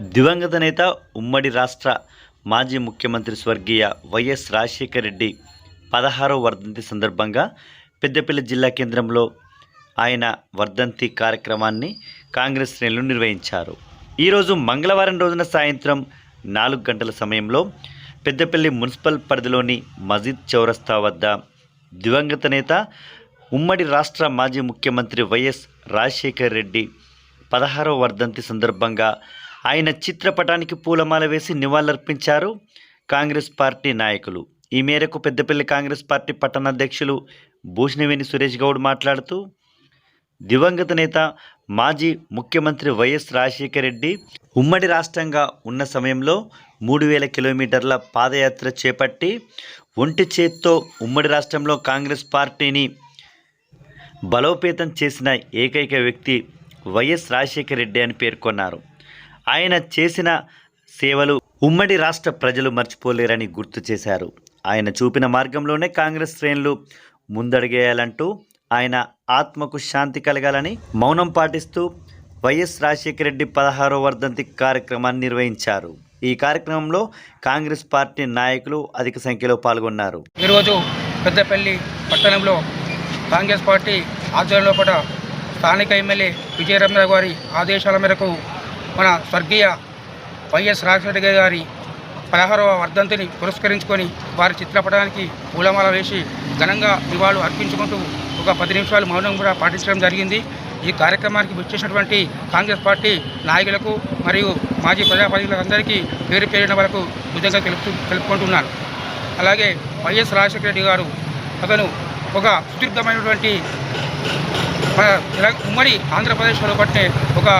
దివంగత నేత ఉమ్మడి రాష్ట్ర మాజీ ముఖ్యమంత్రి స్వర్గీయ వైఎస్ రాజశేఖర రెడ్డి పదహారవ వర్ధంతి సందర్భంగా పెద్దపల్లి జిల్లా కేంద్రంలో ఆయన వర్ధంతి కార్యక్రమాన్ని కాంగ్రెస్ శ్రేణులు నిర్వహించారు. ఈరోజు మంగళవారం రోజున సాయంత్రం నాలుగు గంటల సమయంలో పెద్దపల్లి మున్సిపల్ పరిధిలోని మజీద్ చౌరస్తా వద్ద దివంగత నేత ఉమ్మడి రాష్ట్ర మాజీ ముఖ్యమంత్రి వైఎస్ రాజశేఖర్ రెడ్డి పదహారవ వర్ధంతి సందర్భంగా ఆయన చిత్రపటానికి పూలమాల వేసి నివాళులర్పించారు కాంగ్రెస్ పార్టీ నాయకులు. ఈ మేరకు పెద్దపల్లి కాంగ్రెస్ పార్టీ పట్టణాధ్యక్షులు భూషణవేణి సురేష్ గౌడ్ మాట్లాడుతూ దివంగత నేత మాజీ ముఖ్యమంత్రి వైఎస్ రాజశేఖర రెడ్డి ఉమ్మడి రాష్ట్రంగా ఉన్న సమయంలో మూడు వేల కిలోమీటర్ల పాదయాత్ర చేపట్టి ఒంటి చేత్తో ఉమ్మడి రాష్ట్రంలో కాంగ్రెస్ పార్టీని బలోపేతం చేసిన ఏకైక వ్యక్తి వైఎస్ రాజశేఖర రెడ్డి అని పేర్కొన్నారు. ఆయన చేసిన సేవలు ఉమ్మడి రాష్ట్ర ప్రజలు మర్చిపోలేరని గుర్తు చేశారు. ఆయన చూపిన మార్గంలోనే కాంగ్రెస్ శ్రేణులు ముందడుగేయాలంటూ ఆయన ఆత్మకు శాంతి కలగాలని మౌనం పాటిస్తూ వైఎస్ రాజశేఖర రెడ్డి పదహారో వర్ధంతి కార్యక్రమాన్ని నిర్వహించారు. ఈ కార్యక్రమంలో కాంగ్రెస్ పార్టీ నాయకులు అధిక సంఖ్యలో పాల్గొన్నారు. ఈరోజు పెద్దపల్లి పట్టణంలో కాంగ్రెస్ పార్టీ ఆధ్వర్యంలో కూడా స్థానిక ఎమ్మెల్యే విజయరమణ గారి ఆదేశాల మేరకు మన స్వర్గీయ వైఎస్ రాజశేఖర గారి పదహారవ వర్ధంతిని పురస్కరించుకొని వారి చిత్రపటానికి పూలమాల వేసి ఘనంగా నివాళులు అర్పించుకుంటూ ఒక పది నిమిషాలు మౌనం కూడా పాటించడం జరిగింది. ఈ కార్యక్రమానికి వచ్చేసినటువంటి కాంగ్రెస్ పార్టీ నాయకులకు మరియు మాజీ ప్రజాప్రతినిధులందరికీ పేరు పేరిన వరకు విధంగా తెలుపు తెలుపుకుంటున్నాను. అలాగే వైఎస్ రాజశేఖర రెడ్డి గారు అతను ఒక సుదీర్ఘమైనటువంటి ఉమ్మడి ఆంధ్రప్రదేశ్లో పట్టే ఒక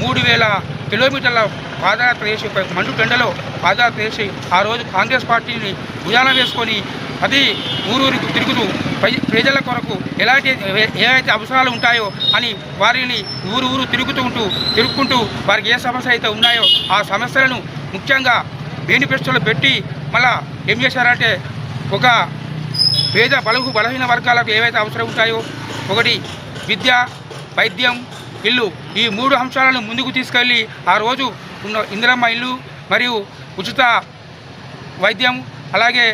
మూడు వేల కిలోమీటర్ల పాదయాత్ర చేసి ఒక మండు టెండలో పాదయాత్ర చేసి ఆ రోజు కాంగ్రెస్ పార్టీని భుజాన వేసుకొని అది ఊరూరికి తిరుగుతూ ప్రజ- ప్రజల కొరకు ఎలాంటి ఏవైతే అవసరాలు ఉంటాయో అని వారిని ఊరు ఊరు తిరుగుతూ ఉంటూ తిరుగుకుంటూ వారికి ఏ సమస్య అయితే ఉన్నాయో ఆ సమస్యలను ముఖ్యంగా మేనిఫెస్టోలో పెట్టి మళ్ళా ఏం చేశారంటే ఒక పేద బలహు బలహీన వర్గాలకు ఏవైతే అవసరం ఉంటాయో ఒకటి విద్య వైద్యం ఇల్లు. ఈ మూడు అంశాలను ముందుకు తీసుకెళ్ళి ఆ రోజు ఉన్న ఇందిరమ్మ ఇల్లు మరియు ఉచిత వైద్యం అలాగే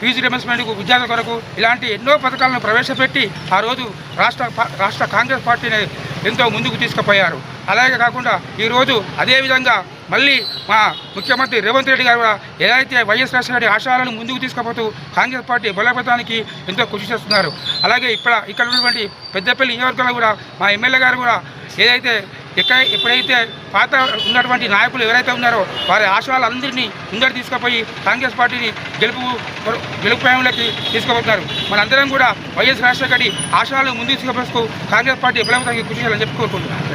ఫీజు రియంబర్స్మెంట్కు విద్యార్థుల కొరకు ఇలాంటి ఎన్నో పథకాలను ప్రవేశపెట్టి ఆ రోజు రాష్ట్ర రాష్ట్ర కాంగ్రెస్ పార్టీని ఎంతో ముందుకు తీసుకుపోయారు. అలాగే కాకుండా ఈరోజు అదేవిధంగా మళ్ళీ మా ముఖ్యమంత్రి రేవంత్ రెడ్డి గారు కూడా ఏదైతే వైఎస్ రాజశేఖర రెడ్డి ఆశయాలను ముందుకు తీసుకుపోతూ కాంగ్రెస్ పార్టీ బలోపేతానికి ఎంతో కృషి చేస్తున్నారు. అలాగే ఇక్కడ ఇక్కడ ఉన్నటువంటి పెద్దపల్లి నియోజకవర్గంలో కూడా మా ఎమ్మెల్యే గారు కూడా ఏదైతే ఎక్కడ ఎప్పుడైతే పాత ఉన్నటువంటి నాయకులు ఎవరైతే ఉన్నారో వారి ఆశయాలందరినీ ముందర తీసుకుపోయి కాంగ్రెస్ పార్టీని గెలుపు గెలుపు ప్రయాణంలోకి తీసుకుపోతున్నారు. మనందరం కూడా వైఎస్ రాజశేఖర్ రెడ్డి ఆశయాలు ముందు తీసుకుపోస్తూ కాంగ్రెస్ పార్టీ ఎప్పుడైతే కృషి చేయాలని చెప్పుకోరుకుంటున్నాను